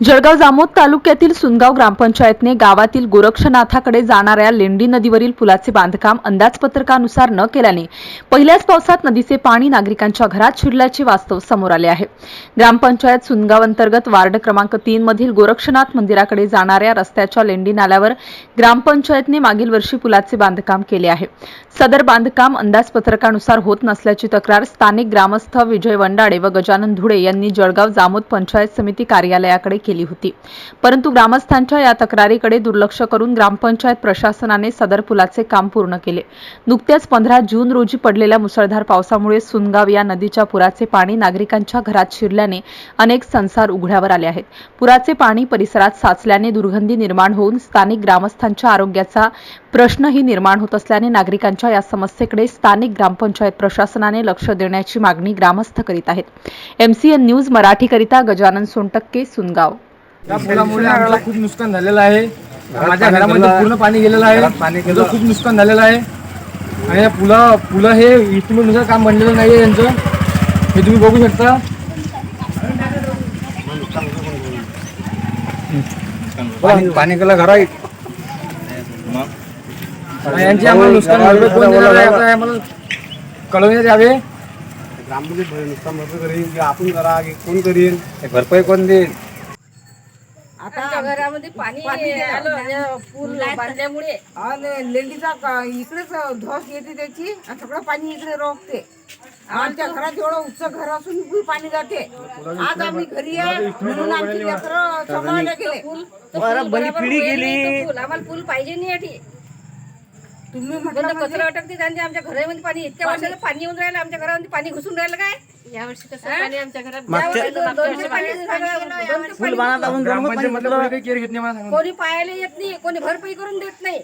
जळगाव जामोद तालुक्यातील सुनगाव ग्रामपंचायतने गावातील गोरक्षनाथाकडे जाणाऱ्या लेंडी नदीवरील पुलाचे बांधकाम अंदाजपत्रकानुसार न केल्याने पहिल्याच पावसात नदीचे पाणी नागरिकांच्या घरात शिरल्याचे वास्तव समोर आले आहे. ग्रामपंचायत सुनगाव अंतर्गत वार्ड क्रमांक तीन मधील गोरक्षनाथ मंदिराकडे जाणाऱ्या रस्त्याच्या लेंडी नाल्यावर ग्रामपंचायतने मागील वर्षी पुलाचे बांधकाम केले आहे. सदर बांधकाम अंदाजपत्रकानुसार होत नसल्याची तक्रार स्थानिक ग्रामस्थ विजय वंडाडे व गजानन धुळे यांनी जळगाव जामोद पंचायत समिती कार्यालयाकडे केली होती. परंतु ग्रामस्थांच्या या तक्रारीकडे दुर्लक्ष करून ग्रामपंचायत प्रशासनाने सदर पुलाचे काम पूर्ण केले. नुकत्याच पंधरा जून रोजी पडलेल्या मुसळधार पावसामुळे सुनगाव या नदीच्या पुराचे पाणी नागरिकांच्या घरात शिरल्याने अनेक संसार उघड्यावर आले आहेत. पुराचे पाणी परिसरात साचल्याने दुर्गंधी निर्माण होऊन स्थानिक ग्रामस्थांच्या आरोग्याचा प्रश्नही निर्माण होत असल्याने नागरिकांच्या या समस्येकडे स्थानिक ग्रामपंचायत प्रशासनाने लक्ष देण्याची मागणी ग्रामस्थ करीत आहेत. एमसीएन न्यूज मराठीकरिता गजानन सोनटक्के सुनगाव. या पुलामुळे आम्हाला खूप नुकसान झालेलं आहे. माझ्या घरामध्ये पूर्ण पाणी गेलेलं आहे. माझं खूप नुकसान झालेलं आहे. आणि या पुला पुलं हे इस्टिमेटनुसार काम बनलेलं नाही आहे यांचं. हे तुम्ही बघू शकता. पाणी पाणी गेलं घरा यांचे आम्हाला नुकसान भरपाई कोण देणार आहे याचं आम्हाला कळवण्यात यावे. ग्रामपंचायत नुकसान भरपाई करीन की आपण करा की कोण करीन? भरपाई कोण देईल? आमच्या घरामध्ये पाणी आलं या पूल बांधल्यामुळे आणि लेंडीचा क- इकडेच धस येते त्याची आणि सगळं पाणी इकडे रोखते. आमच्या घरात एवढं उच्च घर असून बी पाणी जाते. आज आम्ही घरी आहे म्हणून आमची लेकरं सांभाळले गेले. पूल तो पूल बरोबर होईल नाही तो पूल आम्हाला पूल पाहिजे नाही याठी. तुम्ही म्हटलं म्हणजे कचरा अटकते त्यांच्या आमच्या घरामध्ये पाणी. इतक्या वर्षाचं पाणी येऊन राहिलं आमच्या घरामध्ये पाणी घुसून राहिलं काय? यावर्षी कसं पाणी आमच्या घरात ग्रामपंचायत कोणी काही केअर घेत नाही मला सांगा. कोणी पाहायला येत नाही कोणी भरपाई करून देत नाही.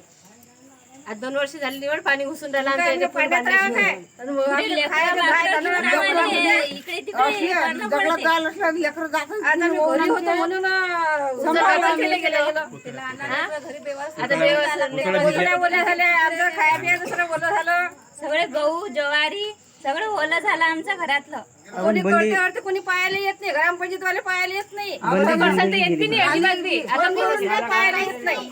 आज दोन वर्ष झाली निवड पाणी घुसून राहिलं काय आमच्या आमच्या इथे पाण्यात राहत आहे. आणि मग आपले खायला बाहेर जाणं लागलं. इकडे अशी आहे, दगडात जायला असलं लेकरं जातात आज आम्ही घरी होतो म्हणून सांभाळायला केले गेले. गेलं. आता व्यवस्थित बोलल्या बोलल्या झाल्या आमचं खाया पिया दुसरं बोललं झालं. सगळे गहू ज्वारी सगळं ओलं झालं आमच्या घरातलं. कोणी करते वाटते कोणी पाहायला येत नाही ग्रामपंचायत वाले पाहायला येत नाही. आता कोणी पाहायला येत नाही.